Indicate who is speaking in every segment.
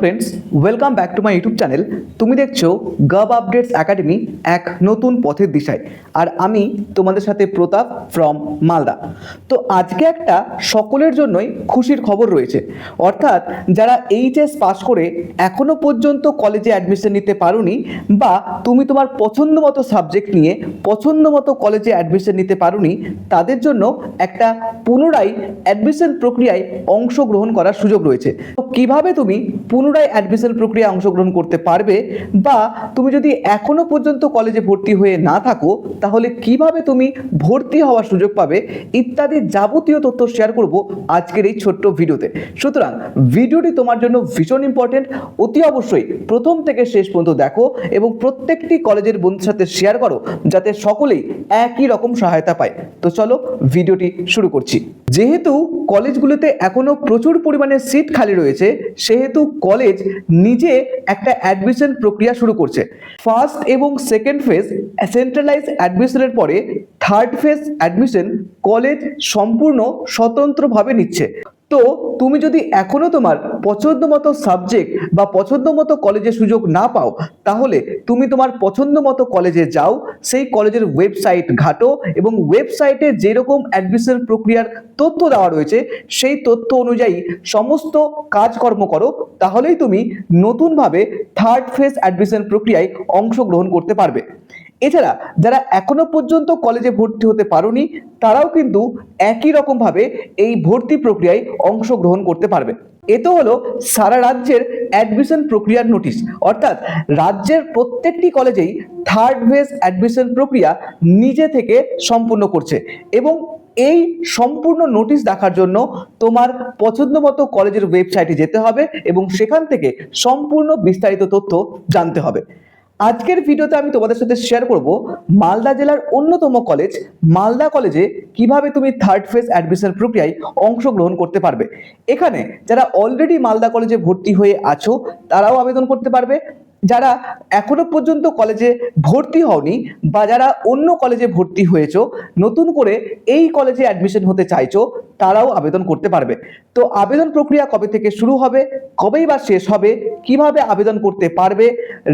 Speaker 1: Friends welcome back to my YouTube channel তুমি দেখছ গাব আপডেটস একাডেমি এক নতুন পথের দিশায়। আর আমি তোমাদের সাথে প্রতাপ ফ্রম মালদা। তো আজকে একটা সকলের জন্যই খুশির খবর রয়েছে। অর্থাৎ যারা এইচএস পাস করে এখনও পর্যন্ত কলেজে অ্যাডমিশন নিতে পারোনি বা তুমি তোমার পছন্দ মতো সাবজেক্ট নিয়ে পছন্দ মতো কলেজে অ্যাডমিশন নিতে পারোনি, তাদের জন্য একটা পুনরায় অ্যাডমিশন প্রক্রিয়ায় অংশগ্রহণ করার সুযোগ রয়েছে। তো কীভাবে তুমি পুনরায় অ্যাডমিশন প্রক্রিয়ায় অংশগ্রহণ করতে পারবে বা তুমি যদি এখনও পর্যন্ত কলেজে ভর্তি হয়ে না থাকো, তাহলে কীভাবে তুমি ভর্তি হওয়ার সুযোগ পাবে ইত্যাদি যাবতীয় তথ্য শেয়ার করব আজকের এই ছোট্ট ভিডিওতে। সুতরাং ভিডিওটি তোমার জন্য ভীষণ ইম্পর্টেন্ট অতি অবশ্যই প্রথম থেকে শেষ পর্যন্ত দেখো এবং প্রত্যেকটি কলেজের বন্ধুর সাথে শেয়ার করো যাতে সকলেই একই রকম সহায়তা পায়। তো চলো ভিডিওটি শুরু করছি। যেহেতু কলেজগুলোতে এখনও প্রচুর পরিমাণে সিট খালি রয়েছে, সেহেতু কলেজ নিজে একটা অ্যাডমিশন প্রক্রিয়া শুরু করছে। ফার্স্ট এবং সেকেন্ড ফেজ সেন্ট্রালাইজ অ্যাডমিশনের পরে থার্ড ফেজ অ্যাডমিশন কলেজ সম্পূর্ণ স্বতন্ত্রভাবে নিচ্ছে। তো তুমি যদি এখনও তোমার পছন্দ মতো সাবজেক্ট বা পছন্দ মতো কলেজে সুযোগ না পাও, তাহলে তুমি তোমার পছন্দ মতো কলেজে যাও। সেই কলেজের ওয়েবসাইট ঘাটো এবং ওয়েবসাইটে যেরকম অ্যাডমিশন প্রক্রিয়ার তথ্য দেওয়া রয়েছে, সেই তথ্য অনুযায়ী সমস্ত কাজকর্ম করো। তাহলেই তুমি নতুনভাবে থার্ড ফেজ অ্যাডমিশন প্রক্রিয়ায় অংশগ্রহণ করতে পারবে। এছাড়া যারা এখনও পর্যন্ত কলেজে ভর্তি হতে পারোনি, তারাও কিন্তু একই রকমভাবে এই ভর্তি প্রক্রিয়ায় অংশগ্রহণ করতে পারবে। এ তো হলো সারা রাজ্যের অ্যাডমিশন প্রক্রিয়ার নোটিশ অর্থাৎ রাজ্যের প্রত্যেকটি কলেজেই থার্ড ফেজ অ্যাডমিশন প্রক্রিয়া নিজে থেকে সম্পূর্ণ করছে এবং এই সম্পূর্ণ নোটিশ দেখার জন্য তোমার পছন্দ মতো কলেজের ওয়েবসাইটে যেতে হবে এবং সেখান থেকে সম্পূর্ণ বিস্তারিত তথ্য জানতে হবে। আজকের ভিডিওতে আমি তোমাদের সাথে শেয়ার করব মালদা জেলার অন্যতম কলেজ মালদা কলেজে কীভাবে তুমি থার্ড ফেজ অ্যাডমিশন প্রক্রিয়ায় অংশগ্রহণ করতে পারবে। এখানে যারা অলরেডি মালদা কলেজে ভর্তি হয়ে আছো, তারাও আবেদন করতে পারবে। যারা এখনও পর্যন্ত কলেজে ভর্তি হওনি বা যারা অন্য কলেজে ভর্তি হয়েছো, নতুন করে এই কলেজে অ্যাডমিশন হতে চাইছো, তারাও আবেদন করতে পারবে। তো আবেদন প্রক্রিয়া কবে থেকে শুরু হবে, কবেই বা শেষ হবে, কীভাবে আবেদন করতে পারবে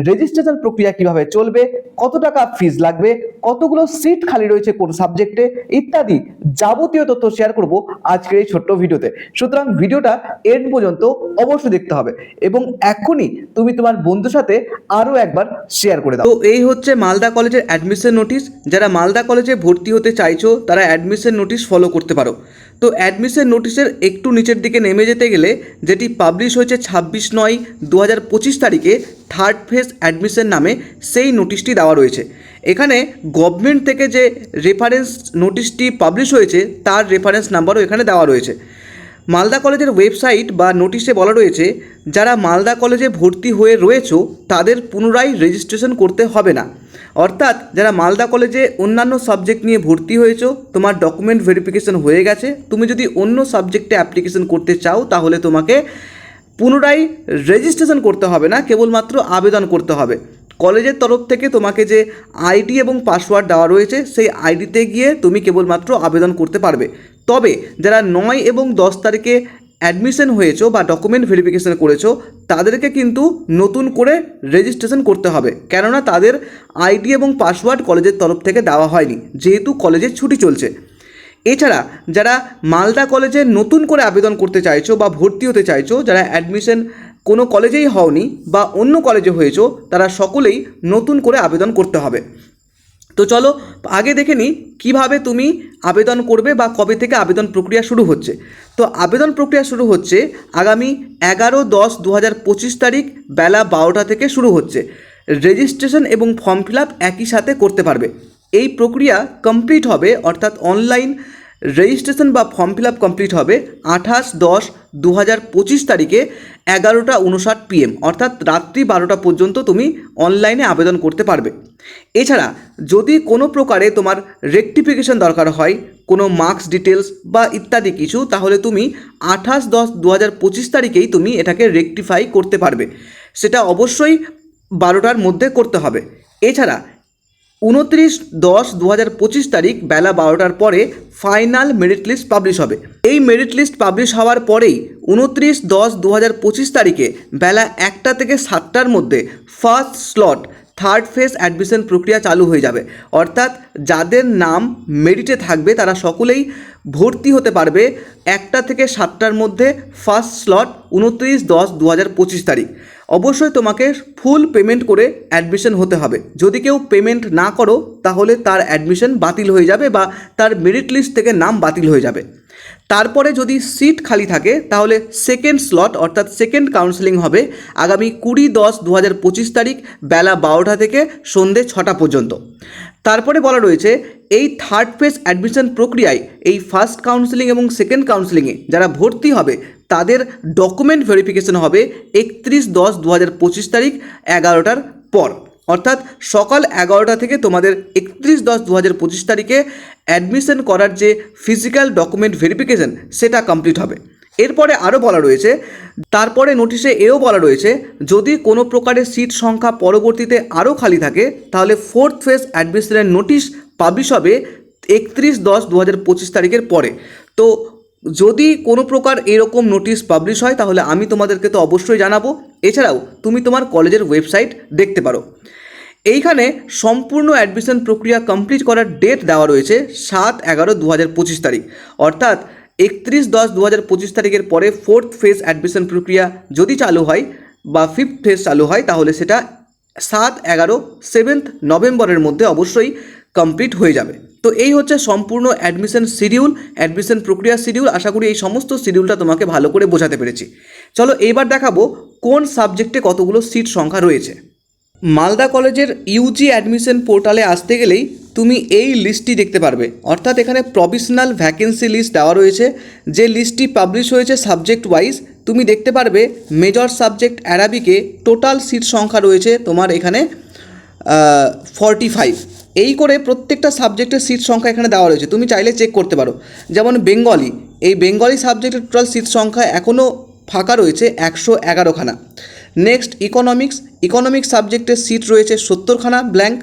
Speaker 1: রেজিস্ট্রেশন প্রক্রিয়া কীভাবে চলবে, কত টাকা ফিজ লাগবে, কতগুলো সিট খালি রয়েছে কোন সাবজেক্টে ইত্যাদি যাবতীয় তথ্য শেয়ার করব আজকের এই ছোট্ট ভিডিওতে। সুতরাং ভিডিওটা এন্ড পর্যন্ত অবশ্যই দেখতে হবে। এবং এখনই তুমি তোমার বন্ধুর সাথে আরও একবার শেয়ার করে দাও।
Speaker 2: তো এই হচ্ছে মালদা কলেজের অ্যাডমিশন নোটিশ যারা মালদা কলেজে ভর্তি হতে চাইছো, তারা অ্যাডমিশন নোটিশ ফলো করতে পারো। তো অ্যাডমিশন নোটিশের একটু নিচের দিকে নেমে যেতে গেলে, যেটি পাবলিশ হয়েছে ছাব্বিশ নয় দু হাজার পঁচিশ তারিখে থার্ড ফেজ অ্যাডমিশন নামে সেই নোটিশটি দেওয়া রয়েছে। এখানে গভর্নমেন্ট থেকে যে রেফারেন্স নোটিশটি পাবলিশ হয়েছে, তার রেফারেন্স নাম্বারও এখানে দেওয়া রয়েছে। মালদা কলেজের ওয়েবসাইট বা নোটিশে বলা রয়েছে, যারা মালদা কলেজে ভর্তি হয়ে রয়েছো, তাদের পুনরায় রেজিস্ট্রেশন করতে হবে না। অর্থাৎ, যারা মালদা কলেজে অন্যান্য সাবজেক্ট নিয়ে ভর্তি হয়েছো, তোমার ডকুমেন্ট ভেরিফিকেশন হয়ে গেছে। তুমি যদি অন্য সাবজেক্টে অ্যাপ্লিকেশন করতে চাও, তাহলে তোমাকে পুনরায় রেজিস্ট্রেশন করতে হবে না, কেবলমাত্র আবেদন করতে হবে। কলেজের তরফ থেকে তোমাকে যে আইডি এবং পাসওয়ার্ড দেওয়া রয়েছে, সেই আইডিতে গিয়ে তুমি কেবলমাত্র আবেদন করতে পারবে। তবে যারা নয় এবং দশ তারিখে অ্যাডমিশন হয়েছো বা ডকুমেন্ট ভেরিফিকেশন করেছ, তাদেরকে কিন্তু নতুন করে রেজিস্ট্রেশন করতে হবে। কেননা তাদের আইডি এবং পাসওয়ার্ড কলেজের তরফ থেকে দেওয়া হয়নি, যেহেতু কলেজের ছুটি চলছে। এছাড়া যারা মালদা কলেজে নতুন করে আবেদন করতে চাইছো বা ভর্তি হতে চাইছো, যারা অ্যাডমিশন কোনো কলেজেই হওনি বা অন্য কলেজে হয়েছো, তারা সকলেই নতুন করে আবেদন করতে হবে। তো চলো, আগে দেখে নিই কীভাবে তুমি আবেদন করবে বা কবে থেকে আবেদন প্রক্রিয়া শুরু হচ্ছে। তো আবেদন প্রক্রিয়া শুরু হচ্ছে আগামী এগারো দশ দু হাজার পঁচিশ তারিখ বেলা বারোটা থেকে শুরু হচ্ছে। রেজিস্ট্রেশন এবং ফর্ম ফিল একই সাথে করতে পারবে। এই প্রক্রিয়া কমপ্লিট হবে অর্থাৎ অনলাইন রেজিস্ট্রেশন বা ফর্ম ফিল আপ কমপ্লিট হবে আঠাশ দশ দু হাজার পঁচিশ তারিখে এগারোটা উনষাট পিএম, অর্থাৎ রাত্রি বারোটা পর্যন্ত তুমি অনলাইনে আবেদন করতে পারবে। এছাড়া যদি কোনো প্রকারে তোমার রেকটিফিকেশন দরকার হয়, কোনো মার্কস ডিটেলস বা ইত্যাদি কিছু, তাহলে তুমি আঠাশ দশ দু হাজার পঁচিশ তারিখেই তুমি এটাকে রেকটিফাই করতে পারবে। সেটা অবশ্যই বারোটার মধ্যে করতে হবে। এছাড়া উনত্রিশ দশ দু হাজার পঁচিশ তারিখ বেলা বারোটার পরে ফাইনাল মেরিট লিস্ট পাবলিশ হবে। এই মেরিট লিস্ট পাবলিশ হওয়ার পরেই উনত্রিশ দশ দু হাজার পঁচিশ তারিখে বেলা একটা থেকে সাতটার মধ্যে first slot, third phase admission প্রক্রিয়া চালু হয়ে যাবে। অর্থাৎ যাদের নাম মেরিটে থাকবে, তারা সকলেই ভর্তি হতে পারবে একটা থেকে সাতটার মধ্যে ফার্স্ট স্লট, উনত্রিশ দশ দু হাজার পঁচিশ তারিখ। অবশ্যই তোমাকে ফুল পেমেন্ট করে অ্যাডমিশন হতে হবে। যদি কেউ পেমেন্ট না করো, তাহলে তার অ্যাডমিশন বাতিল হয়ে যাবে বা তার মেরিট লিস্ট থেকে নাম বাতিল হয়ে যাবে। তারপরে যদি সিট খালি থাকে, তাহলে সেকেন্ড স্লট অর্থাৎ সেকেন্ড কাউন্সেলিং হবে আগামী কুড়ি দশ দু হাজার পঁচিশ তারিখ বেলা বারোটা থেকে সন্ধে ছটা পর্যন্ত। তারপরে বলা রয়েছে, এই থার্ড ফেজ অ্যাডমিশন প্রক্রিয়ায় এই ফার্স্ট কাউন্সেলিং এবং সেকেন্ড কাউন্সেলিংয়ে যারা ভর্তি হবে তাদের ডকুমেন্ট ভেরিফিকেশন হবে একত্রিশ দশ দু হাজার পঁচিশ তারিখ এগারোটার পর। অর্থাৎ সকাল এগারোটা থেকে তোমাদের একত্রিশ দশ দু হাজার পঁচিশ তারিখে অ্যাডমিশন করার যে ফিজিক্যাল ডকুমেন্ট ভেরিফিকেশন সেটা কমপ্লিট হবে। এরপরে আরও বলা রয়েছে, তারপরে নোটিশে এও বলা রয়েছে, যদি কোনো প্রকারের সিট সংখ্যা পরবর্তীতে আরও খালি থাকে, তাহলে ফোর্থ ফেজ অ্যাডমিশনের নোটিশ পাবলিশ হবে একত্রিশ দশ দু হাজার পঁচিশ তারিখের পরে। তো যদি কোনো প্রকার এরকম নোটিশ পাবলিশ হয়, তাহলে আমি তোমাদেরকে তো অবশ্যই জানাব। এছাড়াও, তুমি তোমার কলেজের ওয়েবসাইট দেখতে পারো। এইখানে সম্পূর্ণ অ্যাডমিশন প্রক্রিয়া কমপ্লিট করার ডেট দেওয়া রয়েছে সাত এগারো দু হাজার পঁচিশ তারিখ। অর্থাৎ একত্রিশ দশ দু হাজার পঁচিশ তারিখের পরে ফোর্থ ফেজ অ্যাডমিশন প্রক্রিয়া যদি চালু হয় বা ফিফথ ফেজ চালু হয়, তাহলে সেটা সাত এগারো সেভেন্থ নভেম্বরের মধ্যে অবশ্যই কমপ্লিট হয়ে যাবে। তো এই হচ্ছে সম্পূর্ণ অ্যাডমিশন শিডিউল অ্যাডমিশন প্রক্রিয়া শিডিউল আশা করি এই সমস্ত শিডিউলটা তোমাকে ভালো করে বোঝাতে পেরেছি। চলো এইবার দেখাবো কোন সাবজেক্টে কতগুলো সিট সংখ্যা রয়েছে। মালদা কলেজের ইউজি অ্যাডমিশন পোর্টালে আসতে গেলেই তুমি এই লিস্টটি দেখতে পারবে। অর্থাৎ এখানে প্রভিশনাল ভ্যাকেন্সি লিস্ট দেওয়া রয়েছে। যে লিস্টটি পাবলিশ হয়েছে সাবজেক্ট ওয়াইজ তুমি দেখতে পারবে মেজর সাবজেক্ট অ্যারাবিকে টোটাল সিট সংখ্যা রয়েছে তোমার এখানে ফর্টি ফাইভ এই করে প্রত্যেকটা সাবজেক্টের সিট সংখ্যা এখানে দেওয়া রয়েছে। তুমি চাইলে চেক করতে পারো। যেমন বেঙ্গলি এই বেঙ্গলি সাবজেক্টের টোটাল সিট সংখ্যা এখনও ফাঁকা রয়েছে একশো এগারোখানা। নেক্সট ইকোনমিক্স ইকোনমিক্স সাবজেক্টের সিট রয়েছে সত্তরখানা ব্ল্যাঙ্ক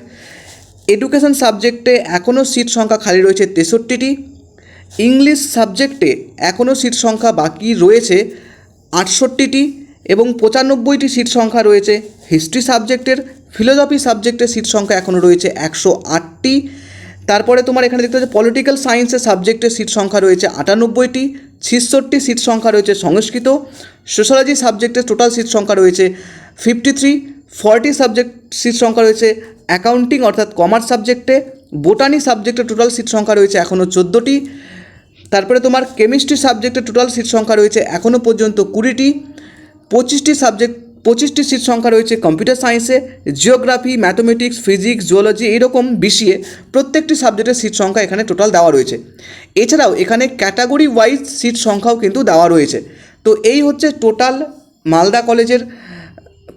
Speaker 2: এডুকেশন সাবজেক্টে এখনও সিট সংখ্যা খালি রয়েছে তেষট্টিটি। ইংলিশ সাবজেক্টে এখনও সিট সংখ্যা বাকি রয়েছে আটষট্টিটি এবং পঁচানব্বইটি সিট সংখ্যা রয়েছে হিস্ট্রি সাবজেক্টের ফিলোজফি সাবজেক্টের সিট সংখ্যা এখনও রয়েছে একশো আটটি। তারপরে তোমার এখানে দেখতে পাচ্ছ, পলিটিক্যাল সায়েন্সের সাবজেক্টের সিট সংখ্যা রয়েছে আটানব্বইটি ছিষট্টি সিট সংখ্যা রয়েছে সংস্কৃত, সোশ্যালজি সাবজেক্টের টোটাল সিট সংখ্যা রয়েছে fifty three, forty subject seat সংখ্যা রয়েছে অ্যাকাউন্টিং অর্থাৎ কমার্স সাবজেক্টে, বোটানি সাবজেক্টের টোটাল সিট সংখ্যা রয়েছে এখনও চোদ্দোটি। তারপরে তোমার কেমিস্ট্রি সাবজেক্টের টোটাল সিট সংখ্যা রয়েছে এখনও পর্যন্ত কুড়িটি, পঁচিশটি সাবজেক্ট পঁচিশটি সিট সংখ্যা রয়েছে কম্পিউটার সায়েন্সে জিওগ্রাফি ম্যাথমেটিক্স ফিজিক্স জুওলজি এইরকম বিষয়ে প্রত্যেকটি সাবজেক্টের সিট সংখ্যা এখানে টোটাল দেওয়া রয়েছে। এছাড়াও এখানে ক্যাটাগরি ওয়াইজ সিট সংখ্যাও কিন্তু দেওয়া রয়েছে। তো এই হচ্ছে টোটাল মালদা কলেজের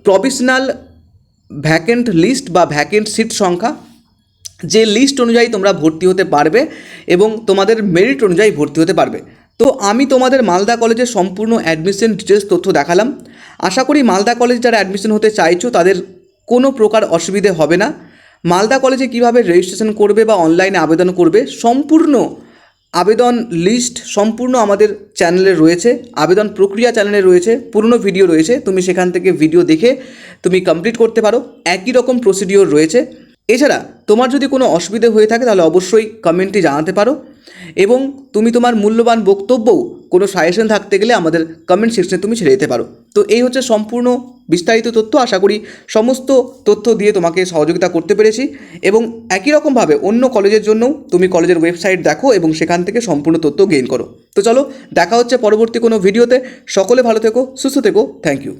Speaker 2: প্রফেশনাল ভ্যাকেন্ট লিস্ট বা ভ্যাকেন্ট সিট সংখ্যা। যে লিস্ট অনুযায়ী তোমরা ভর্তি হতে পারবে এবং তোমাদের মেরিট অনুযায়ী ভর্তি হতে পারবে। তো আমি তোমাদের মালদা কলেজের সম্পূর্ণ অ্যাডমিশন ডিটেলস তথ্য দেখালাম। আশা করি মালদা কলেজ যারা অ্যাডমিশন হতে চাইছো, তাদের কোনো প্রকার অসুবিধে হবে না। মালদা কলেজে কীভাবে রেজিস্ট্রেশন করবে বা অনলাইনে আবেদন করবে, সম্পূর্ণ আবেদন লিস্ট সম্পূর্ণ আমাদের চ্যানেলে রয়েছে। আবেদন প্রক্রিয়া চ্যানেলে রয়েছে, পুরনো ভিডিও রয়েছে, তুমি সেখান থেকে ভিডিও দেখে তুমি কমপ্লিট করতে পারো। একই রকম প্রসিডিওর রয়েছে। এছাড়া তোমার যদি কোনো অসুবিধে হয়ে থাকে তাহলে অবশ্যই কমেন্টে জানাতে পারো। এবং তুমি তোমার মূল্যবান বক্তব্যও কোনো সাজেশন থাকতে গেলে আমাদের কমেন্ট সেকশনে তুমি ছেড়ে দিতে পারো। তো এই হচ্ছে সম্পূর্ণ বিস্তারিত তথ্য। আশা করি সমস্ত তথ্য দিয়ে তোমাকে সহযোগিতা করতে পেরেছি। এবং একই রকমভাবে অন্য কলেজের জন্যও তুমি কলেজের ওয়েবসাইট দেখো এবং সেখান থেকে সম্পূর্ণ তথ্য গেইন করো। তো চলো, দেখা হচ্ছে পরবর্তী কোনো ভিডিওতে সকলে ভালো থেকো, সুস্থ থেকো। Thank you